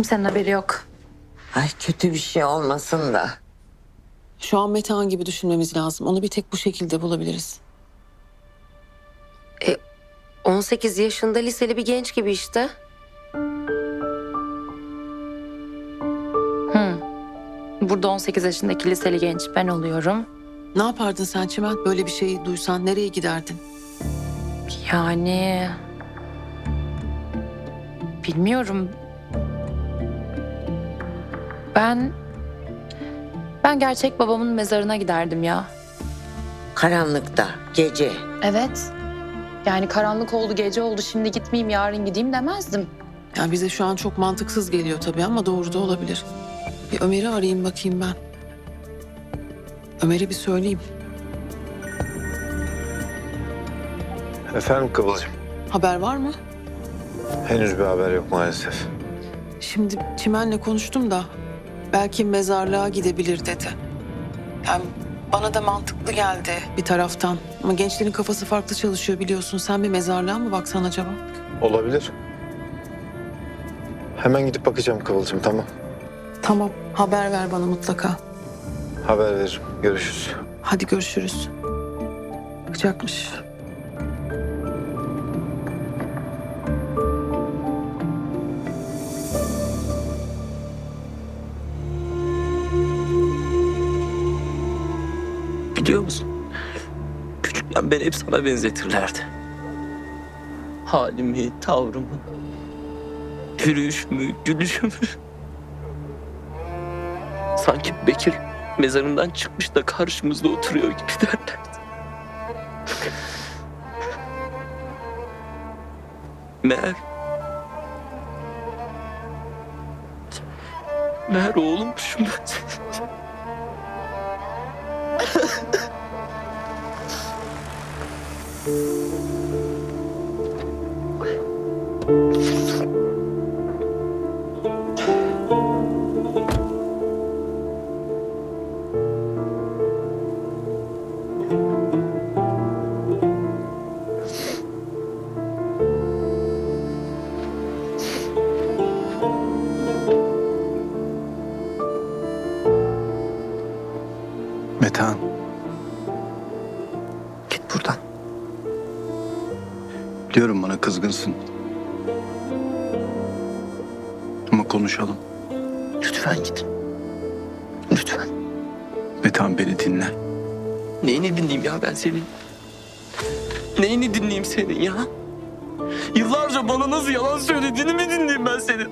Kimsenin haberi yok. Ay kötü bir şey olmasın da. Şu an Metehan gibi düşünmemiz lazım. Onu bir tek bu şekilde bulabiliriz. 18 yaşında liseli bir genç gibi işte. Burada 18 yaşındaki liseli genç ben oluyorum. Ne yapardın sen Çimen? Böyle bir şeyi duysan nereye giderdin? Yani... Bilmiyorum. Ben... Ben gerçek babamın mezarına giderdim ya. Karanlıkta, gece. Evet. Yani karanlık oldu, gece oldu, şimdi gitmeyeyim, yarın gideyim demezdim. Yani bize şu an çok mantıksız geliyor tabii ama doğru da olabilir. Bir Ömer'i arayayım bakayım ben. Ömer'e bir söyleyeyim. Efendim Kıvılcım. Haber var mı? Henüz bir haber yok maalesef. Şimdi Çimen'le konuştum da belki mezarlığa gidebilir dedi. Yani bana da mantıklı geldi bir taraftan. Ama gençlerin kafası farklı çalışıyor biliyorsun. Sen bir mezarlığa mı baksan acaba? Olabilir. Hemen gidip bakacağım Kıvılcım tamam. Tamam haber ver bana mutlaka. Haber veririm. Görüşürüz. Hadi görüşürüz. Bakacakmış. Biliyor musun? Küçükken beni hep sana benzetirlerdi. Halimi, tavrımı, yürüyüşümü, gülüşümü. Sanki Bekir mezarından çıkmış da karşımızda oturuyor gibi derlerdi. Meğer... Meğer oğlummuşum ben. Metehan. Git buradan. Biliyorum bana kızgınsın. Ama konuşalım. Lütfen git. Lütfen. Metehan beni dinle. Neyini dinleyeyim ya ben senin? Neyini dinleyeyim senin ya? Yıllarca bana nasıl yalan söylediğini mi dinleyeyim ben senin?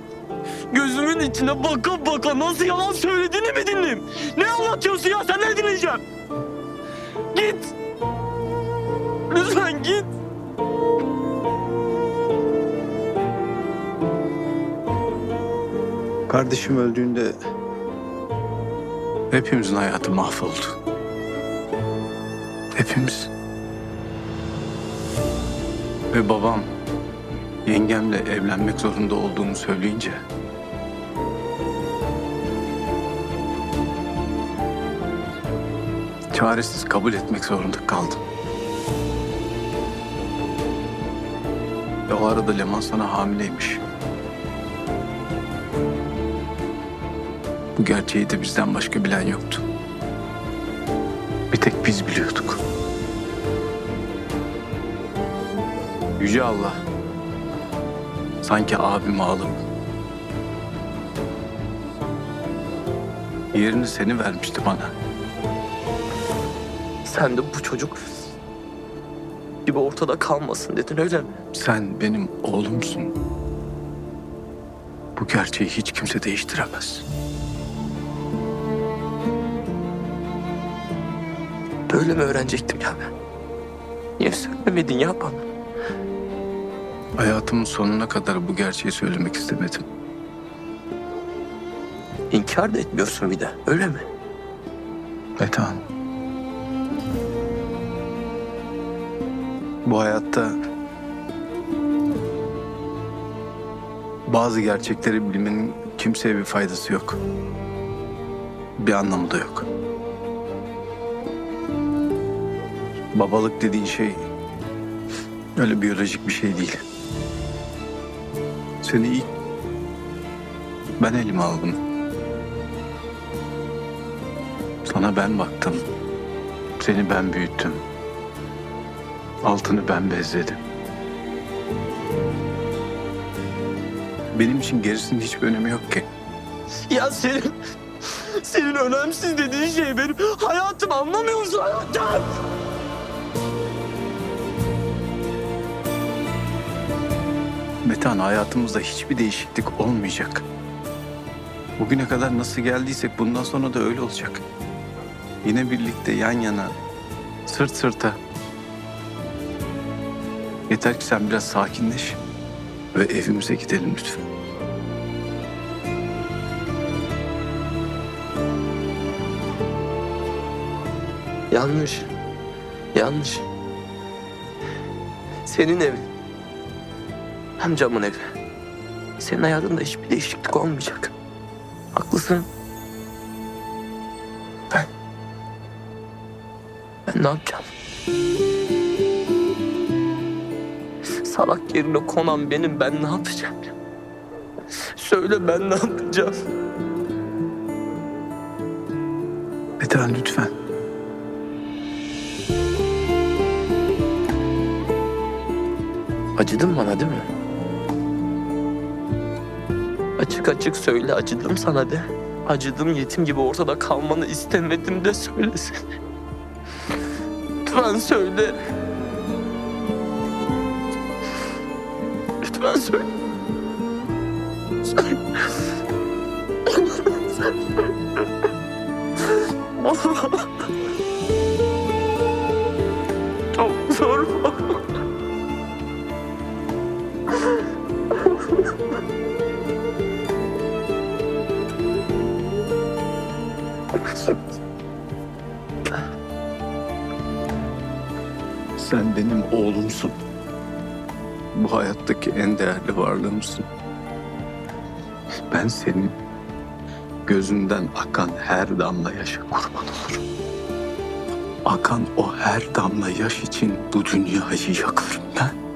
Gözümün içine baka baka nasıl yalan söylediğini mi dinleyeyim? Ne anlatıyorsun ya? Sen ne dinleyeceğim? Git. Lütfen git. Kardeşim öldüğünde hepimizin hayatı mahvoldu. Hepimiz. Ve babam yengemle evlenmek zorunda olduğumu söyleyince çaresiz kabul etmek zorunda kaldım. Ve o arada Leman sana hamileymiş. Bu gerçeği de bizden başka bilen yoktu. Bir tek biz biliyorduk. Yüce Allah sanki abimi alıp yerini seni vermişti bana. Sen de bu çocuk gibi ortada kalmasın dedin öyle mi? Sen benim oğlumsun. Bu gerçeği hiç kimse değiştiremez. Böyle mi öğrenecektim ya ben? Niye söylemedin ya bana? Hayatımın sonuna kadar bu gerçeği söylemek istemedim. İnkar da etmiyorsun bir de öyle mi? Metehan. Bu hayatta bazı gerçekleri bilmenin kimseye bir faydası yok. Bir anlamı da yok. Babalık dediğin şey öyle biyolojik bir şey değil. Seni ilk Ben elime aldım. Sana ben baktım. Seni ben büyüttüm. Altını ben bezledim. Benim için gerisinin hiçbir önemi yok ki. Ya senin, senin önemsiz dediğin şey benim hayatım anlamıyor musun hayatım? Metehan hayatımızda hiçbir değişiklik olmayacak. Bugüne kadar nasıl geldiysek bundan sonra da öyle olacak. Yine birlikte yan yana, sırt sırta. Yeter ki sen biraz sakinleş ve evimize gidelim lütfen. Yanlış. Yanlış. Senin evin. Hem camın evi. Senin hayatında hiçbir değişiklik olmayacak. Haklısın. Ben... Ben ne yapacağım? Salak yerine konan benim. Ben ne yapacağım? Söyle ben ne yapacağım? Metehan lütfen. Acıdın bana değil mi? Açık açık söyle acıdım sana de. Acıdım yetim gibi ortada kalmanı istemedim de söylesene. Lütfen söyle. Lütfen söyle. Söyle. Çok Sen benim oğlumsun. Bu hayattaki en değerli varlığımsın. Ben senin gözünden akan her damla yaşa kurban olurum. Akan o her damla yaş için bu dünyayı yakarım ben.